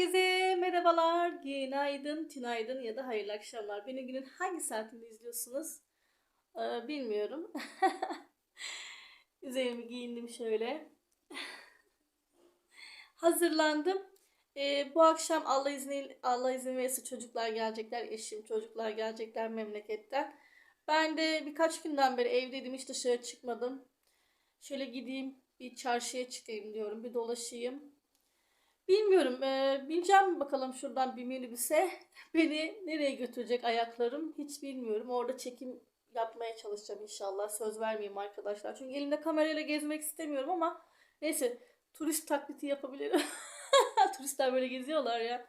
Herkese merhabalar, günaydın, tünaydın ya da hayırlı akşamlar. Beni günün hangi saatinde izliyorsunuz? Ee, bilmiyorum. Üzerimi giyindim şöyle. Hazırlandım. Ee, bu akşam Allah izniyle Allah izin verirse çocuklar gelecekler, eşim çocuklar gelecekler memleketten. Ben de birkaç günden beri evdeydim, hiç dışarı çıkmadım. Şöyle gideyim, bir çarşıya çıkayım diyorum, bir dolaşayım. Bilmiyorum. E, bineceğim bakalım şuradan bir minibüse. Beni nereye götürecek ayaklarım hiç bilmiyorum. Orada çekim yapmaya çalışacağım inşallah. Söz vermeyeyim arkadaşlar. Çünkü elimde kamerayla gezmek istemiyorum ama neyse turist taklidi yapabilirim. Turistler böyle geziyorlar ya.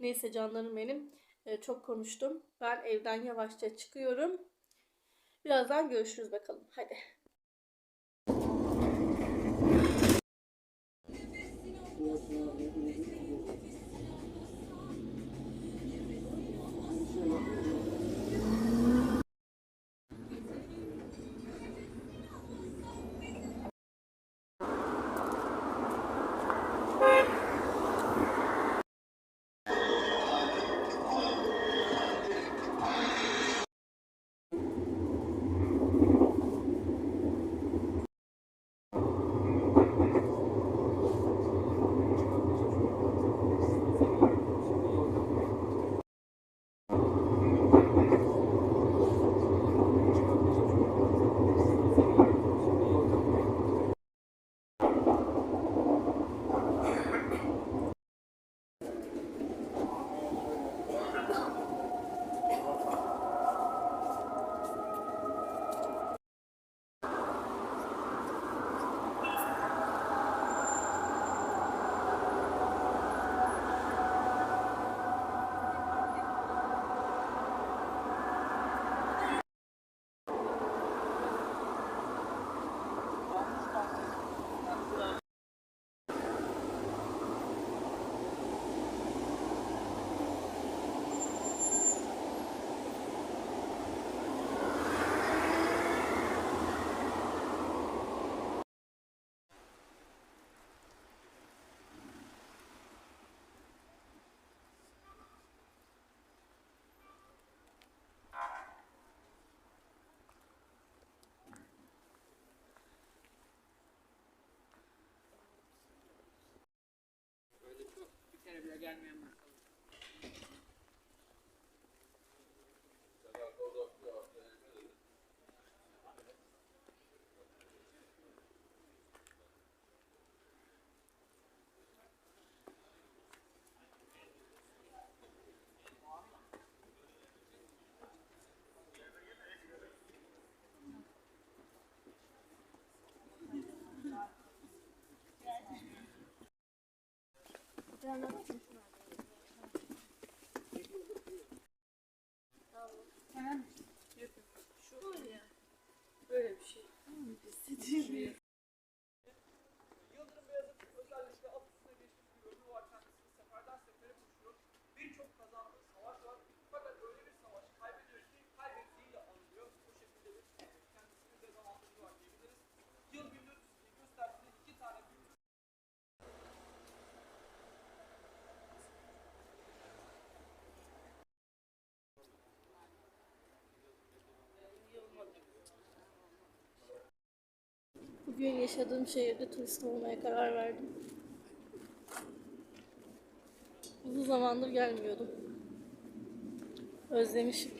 Neyse canlarım benim. E, çok konuştum. Ben evden yavaşça çıkıyorum. Birazdan görüşürüz bakalım. Hadi. Bile gelmeyen var. Hemen Şu var ya. Böyle bir şey. Hissediyorum. Yıldırım Beyazıt özellikle at üstüne geçmiş bir ömrü var kendisini seferden sefere koşuyor. Birçok kazandığı savaş var. Fakat öyle bir savaş kaybediyor ki kaybettiğiyle anılıyor. Bu şekilde bir kendisinin dezavantajı var diyebiliriz. Yıl 1402 gösterdiğinde iki tane büyük Bugün yaşadığım şehirde turist olmaya karar verdim. Uzun zamandır gelmiyordum. Özlemişim.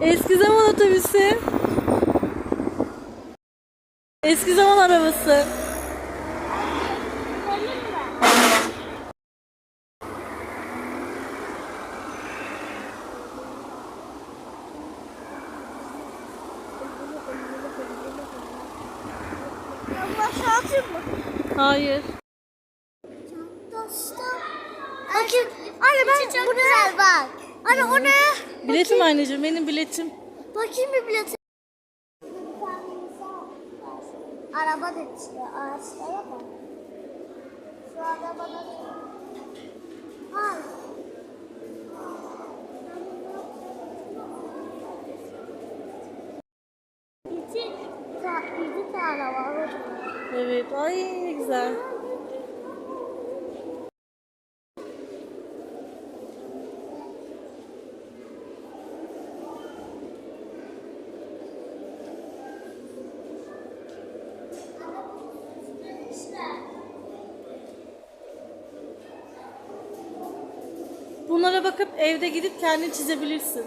Eski zaman otobüsü. Eski zaman arabası. Başlatayım mı? Hayır. Dostum. Bakın. Anne ben çok güzel bak. Anne o ne? Biletim anneciğim benim biletim. Bakayım bir bileti. Araba da işte ağaçlara bak. Şu arabada Ay. İki, iki tane var. Evet. Ay ne güzel. Bunlara bakıp evde gidip kendin çizebilirsin.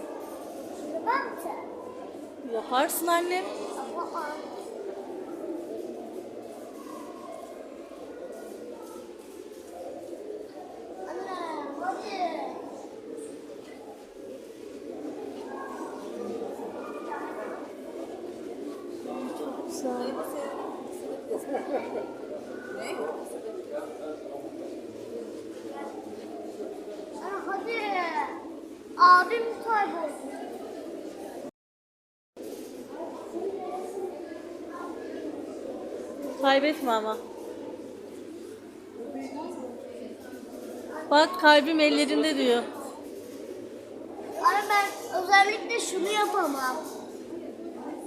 Ben de. Yaparsın annem. Anne, hadi. Abim kayboldu. Kaybetme ama. Bak kalbim ellerinde diyor. Anne ben özellikle şunu yapamam.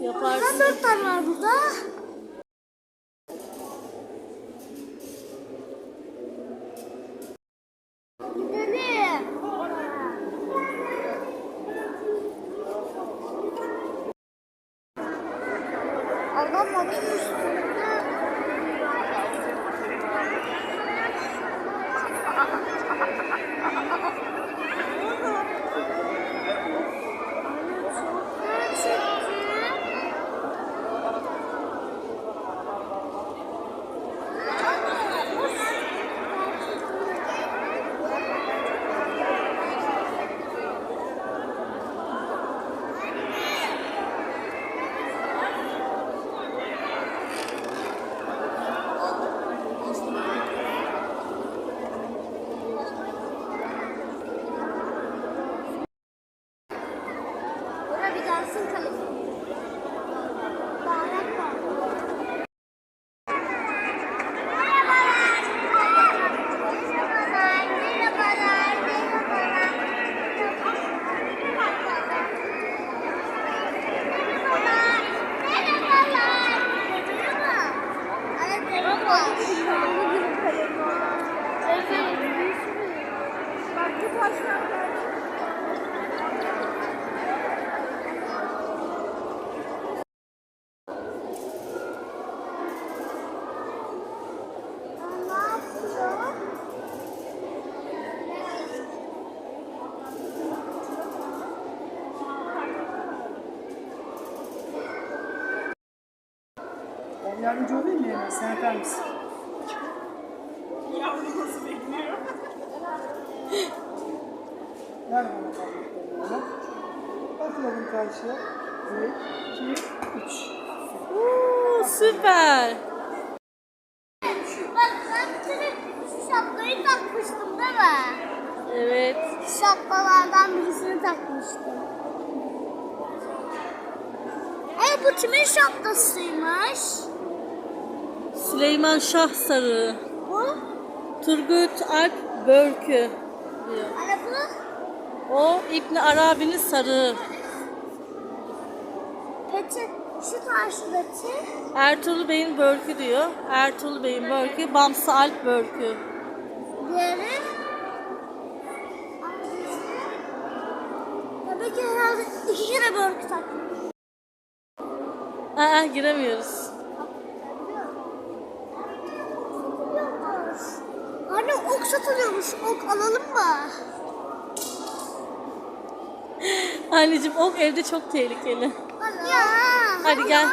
Yaparsın. dört tane var burada? Yardımcı olayım mı Emre? Sen yapar mısın? Ver bana. Atıyorum karşıya. Bir, iki, üç. Oo, süper. Bak ben şu şapkayı takmıştım değil mi? Evet. Şapkalardan birisini takmıştım. E bu kimin şapkasıymış? Süleyman Şah Sarığı. Bu? Turgut Alp Börkü diyor. Ana bu? O İbni Arabi'nin sarığı. Peki şu karşıdaki? Ertuğrul Bey'in Börkü diyor. Ertuğrul Bey'in Börkü, Bamsı Alp Börkü. Diğeri? Tabii ki herhalde iki kere börkü takmış. Aa, giremiyoruz. Satılıyormuş. Ok alalım mı? Anneciğim ok evde çok tehlikeli. Ya. Hadi gel.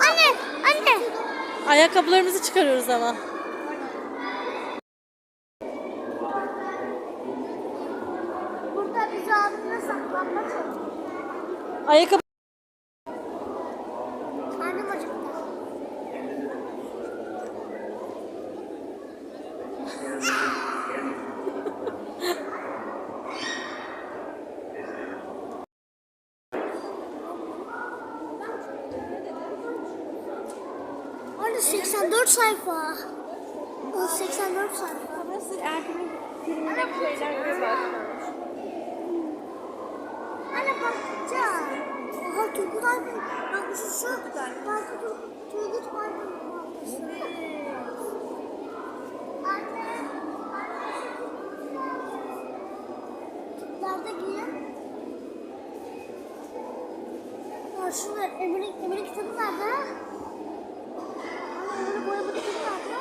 Anne, anne. Ayakkabılarımızı çıkarıyoruz ama. 84 sayfa. O 84 sayfa. Burası Erkin'in filmindeki şeyler gibi başlamış. Anne bakacağım. Aha Turgut abi. Bak şu şu. Bak Tur- Turgut abi. Anne. Nerede giyin? Şurada Emir'in Emir'in kitabı nerede? Emir'in boyama nerede?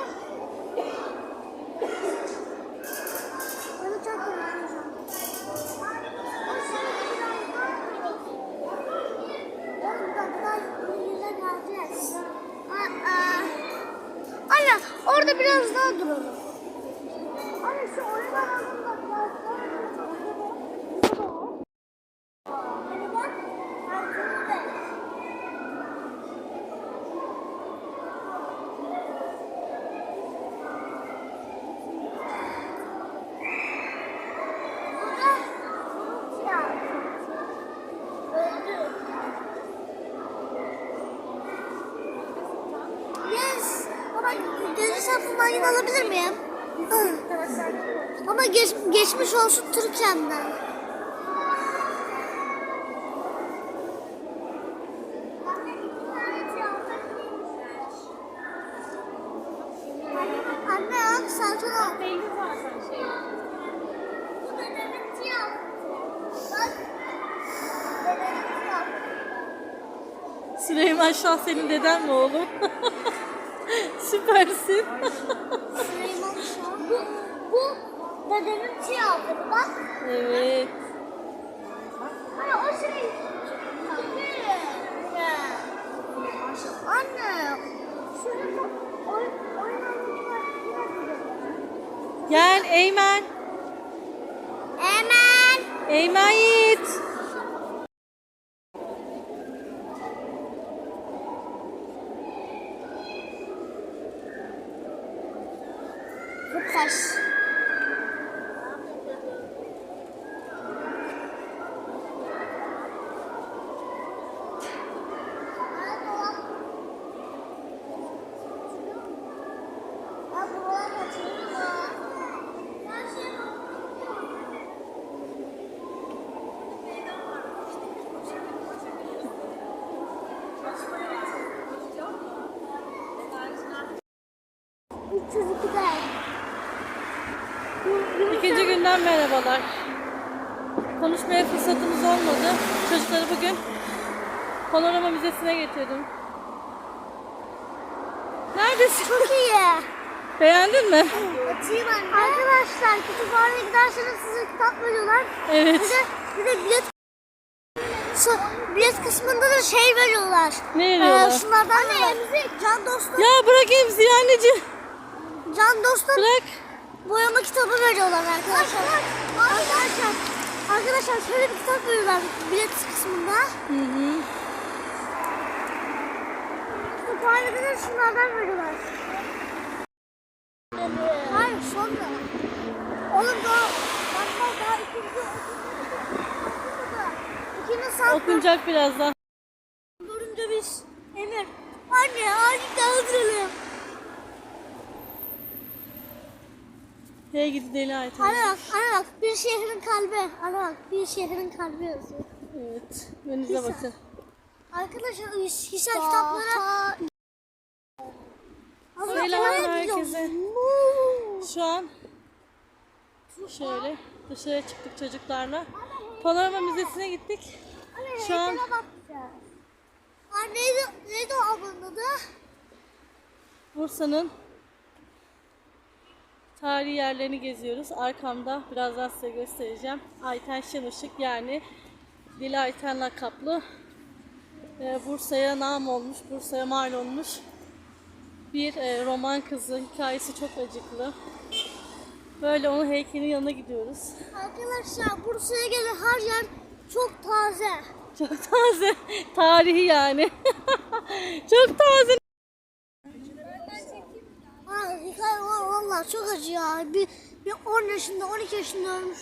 Onu çok konuşacağım. Anne orada biraz daha duralım. Anne şu oyun alanında biraz daha Hadi bak. Arkada. Burada ya. Öldü. Yes. Baba gezi sapından yine alabilir miyim? Ama geç, geçmiş olsun Türkiye'mden. Anne bak şey. Tiyah. Süleyman Şah senin deden mi oğlum? Süpersin. Bu, bu dedemin tiyahı. Bak. evet. Anne o şey. Anne. Şurada oyun Gel Eymen. Hemen. Eymen taş. çocuklar. İkinci günden merhabalar. Konuşmaya fırsatımız olmadı. Çocukları bugün Panorama Müzesi'ne getirdim. Neredesin? Çok iyi. Beğendin mi? Açayım anne. Arkadaşlar kütüphaneye giderseniz size kitap veriyorlar. Evet. Bir de, bir de bilet Şu bilet kısmında da şey veriyorlar. Ne veriyorlar? Ee, şunlardan veriyorlar. Can dostum, Ya bırak emziği anneciğim. can dostum Bırak. Boyama kitabı veriyorlar arkadaşlar. Arkadaşlar, arkadaşlar şöyle bir kitap veriyorlar bilet kısmında. Hı hı. Kütüphanede de şunlardan veriyorlar. Hayır sonra. Oğlum daha, bak bak daha ikinci, ikinci sayfa. Okunacak birazdan. Görünce biz Emir. Anne artık dağıtıralım. Hey gidi deli Ayten. Ana bak, ana bak. Bir şehrin kalbi. Ana bak, bir şehrin kalbi yazıyor. Evet. Önünüze bakın. Arkadaşlar his- hisse kitapları. Ama Selam herkese. Şu an şöyle dışarı çıktık çocuklarla. Panorama Müzesi'ne gittik. Şu an-. Anne neydi, neydi o ablanın adı? Bursa'nın tarihi yerlerini geziyoruz. Arkamda birazdan size göstereceğim. Ayten Şenışık yani Dili Ayten lakaplı e, Bursa'ya nam olmuş, Bursa'ya mal olmuş bir e, roman kızı. Hikayesi çok acıklı. Böyle onun heykelinin yanına gidiyoruz. Arkadaşlar Bursa'ya gelen her yer çok taze. Çok taze. Tarihi yani. çok taze. Çok acı ya. Bir, bir 10 yaşında 12 yaşında ölmüş.